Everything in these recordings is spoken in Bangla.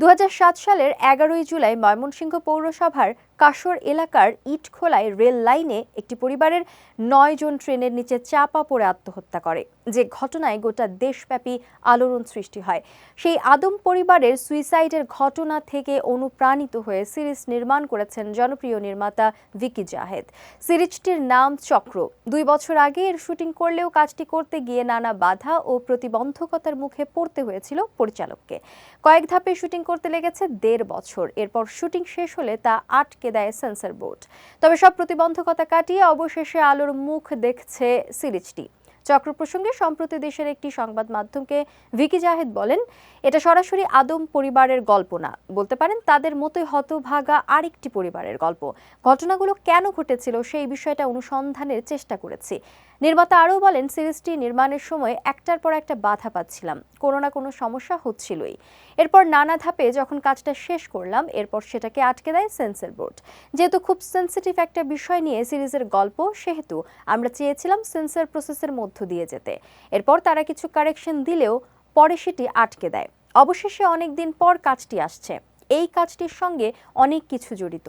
দু হাজার সাত সালের এগারোই জুলাই ময়মনসিংহ পৌরসভার কাশর এলাকার ইটখোলায় রেল লাইনে একটি পরিবারের নয় জন ট্রেনের নিচে চাপা পড়ে আত্মহত্যা করে। যে ঘটনায় গোটা দেশব্যাপী আলোড়ন সৃষ্টি হয়। সেই আদম পরিবারের সুইসাইডের ঘটনা থেকে অনুপ্রাণিত হয়ে সিরিজ নির্মাণ করেছেন জনপ্রিয় নির্মাতা ভিকি জাহেদ। সিরিজটির নাম চক্র। দুই বছর আগে এর শুটিং করলেও কাজটি করতে গিয়ে নানা বাধা ও প্রতিবন্ধকতার মুখে পড়তে হয়েছিল পরিচালককে। কয়েক ধাপে শুটিং করতে লেগেছে দেড় বছর। এরপর শুটিং শেষ হলে তা আটকে দেয় সেন্সর বোর্ড। তবে সব প্রতিবন্ধকতা কাটিয়ে অবশেষে আলোর মুখ দেখছে সিরিজটি। চক্র প্রসঙ্গে সম্প্রতি দেশের একটি সংবাদ মাধ্যমকে ভিকি জাহেদ বলেন, এটা সরাসরি আদম পরিবারের গল্প না। বলতে পারেন, তাদের মতোই হতভাগা আরেকটি পরিবারের গল্প। ঘটনাগুলো কেন ঘটেছিল সেই বিষয়টা অনুসন্ধানের চেষ্টা করেছি। নির্মাতা আরও বলেন, সিরিজটি নির্মাণের সময় একটার পর একটা বাধা পাচ্ছিলাম। কোনো না কোনো সমস্যা হচ্ছিলই। এরপর নানা ধাপে যখন কাজটা শেষ করলাম, এরপর সেটাকে আটকে দেয় সেন্সর বোর্ড। যেহেতু খুব সেন্সিটিভ একটা বিষয় নিয়ে সিরিজের গল্প, সেহেতু আমরা চেয়েছিলাম সেন্সর প্রসেসের মধ্য তথ্য দিয়ে যেতে। এরপর তারা কিছু কারেকশন দিলেও পরে সেটি আটকে দেয়। অবশেষে অনেক দিন পর কাজটি আসছে। এই কাজটির সঙ্গে অনেক কিছু জড়িত।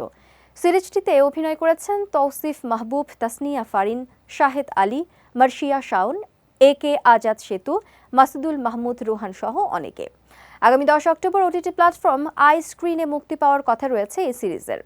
সিরিজটিতে অভিনয় করেছেন তৌসিফ মাহবুব, তাসনিয়া ফারিন, শাহেদ আলী, মার্শিয়া শাউন এ কে আজাদ সেতু, মাসুদুল মাহমুদ রুহান সহ অনেকে। আগামী দশ অক্টোবর ওটিটি প্ল্যাটফর্ম আই স্ক্রিনে মুক্তি পাওয়ার কথা রয়েছে এই সিরিজের।